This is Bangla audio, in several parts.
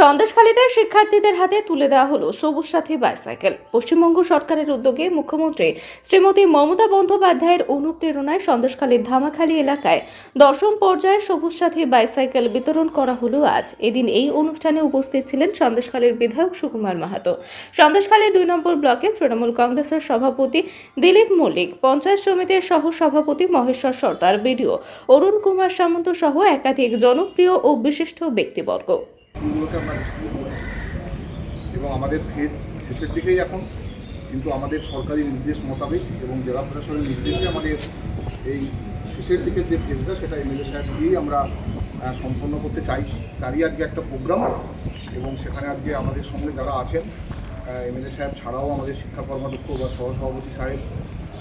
সন্দেশখালীতে শিক্ষার্থীদের হাতে তুলে দেওয়া হলো সবুজ সাথী বাইসাইকেল পশ্চিমবঙ্গ সরকারের উদ্যোগে মুখ্যমন্ত্রী শ্রীমতী মমতা বন্দ্যোপাধ্যায়ের অনুপ্রেরণায় সন্দেশখালীর ধামাখালী এলাকায় দশম পর্যায়ে সবুজ সাথী বাইসাইকেল বিতরণ করা হলো আজ। এদিন এই অনুষ্ঠানে উপস্থিত ছিলেন সন্দেশখালীর বিধায়ক সুকুমার মাহাতো। সন্দেশখালী দুই নম্বর ব্লকে তৃণমূল কংগ্রেসের সভাপতি দিলীপ মল্লিক, পঞ্চায়েত সমিতির সহ সভাপতি মহেশ্বর সর্দার, বিডিও অরুণ কুমার সামন্ত সহ একাধিক জনপ্রিয় ও বিশিষ্ট ব্যক্তিবর্গ। ফুলগুলোকে আমরা ডিস্ট্রিবিউট করেছি। এবং আমাদের ফেজ শেষের দিকেই এখন, কিন্তু আমাদের সরকারি নির্দেশ মোতাবেক এবং জেলা প্রশাসনের নির্দেশে আমাদের এই শেষের দিকের যে ফেজটা, সেটা এমএলএ সাহেব দিয়েই আমরা সম্পন্ন করতে চাইছি। তারই আজকে একটা প্রোগ্রাম এবং সেখানে আজকে আমাদের সঙ্গে যারা আছেন এমএলএ সাহেব ছাড়াও আমাদের শিক্ষা কর্মাধ্যক্ষ বা সহসভাপতি সাহেব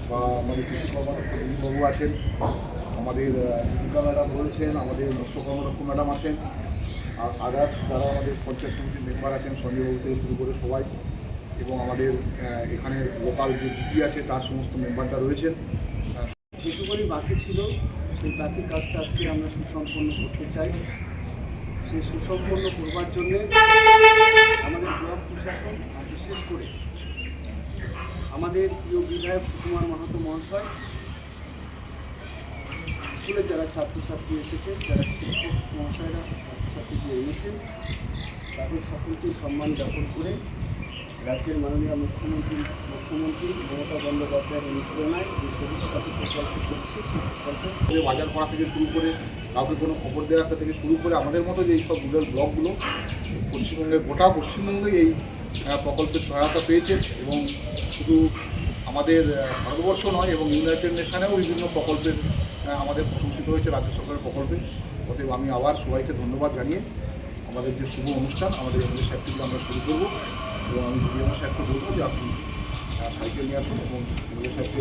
বা আমাদের কৃষি কর্মাধ্যক্ষ দিলীপবাবু আছেন, আমাদের দীপিকা ম্যাডাম রয়েছেন, আমাদের মৎস্য কর্মাধ্যক্ষ ম্যাডাম আছেন আর আদার্স যারা আমাদের পঞ্চায়েত সমিতির মেম্বার আছেন সঞ্জয়বাবু থেকে শুরু করে সবাই এবং আমাদের এখানে লোকাল যে জিপি আছে, তার সমস্ত মেম্বারটা রয়েছেন। যেটুকুনি বাকি ছিল, সেই বাকি কাজটা আজকে আমরা সুসম্পন্ন করতে চাই। সেই সুসম্পন্ন করবার জন্যে আমাদের ব্লক প্রশাসন, আর বিশেষ করে আমাদের প্রিয় বিধায়ক সুকুমার মাহাতো মহাশয়, স্কুলে যারা ছাত্রছাত্রী এসেছে যারা শিক্ষক মহাশয়রা এনেছেন তাদের সকলকে সম্মান জ্ঞাপন করে রাজ্যের মাননীয় মুখ্যমন্ত্রী মুখ্যমন্ত্রী মমতা বন্দ্যোপাধ্যায়ের অনুপ্রেরণায় যে সবুজ সাথী প্রকল্প চলছে। সেই বাজার করা থেকে শুরু করে কাউকে কোনো খবর দেওয়া থেকে শুরু করে আমাদের মতো যে সব রুরাল ব্লকগুলো পশ্চিমবঙ্গের, গোটা পশ্চিমবঙ্গে এই প্রকল্পের সহায়তা পেয়েছে এবং শুধু আমাদের ভারতবর্ষ নয় এবং ইউনাইটেড নেশনেও বিভিন্ন প্রকল্পের আমাদের প্রশংসিত হয়েছে রাজ্য সরকারের প্রকল্পে। অতএব আমি আবার সবাইকে ধন্যবাদ জানিয়ে আমাদের যে শুভ অনুষ্ঠান, আমাদের এমএলএ সাহেব থেকে আমরা শুরু করব। এবং আমি ডিএমও সাহেবকে বলব যে আপনি সাইকেল নিয়ে আসুন এবং এমএলএ সাহেবকে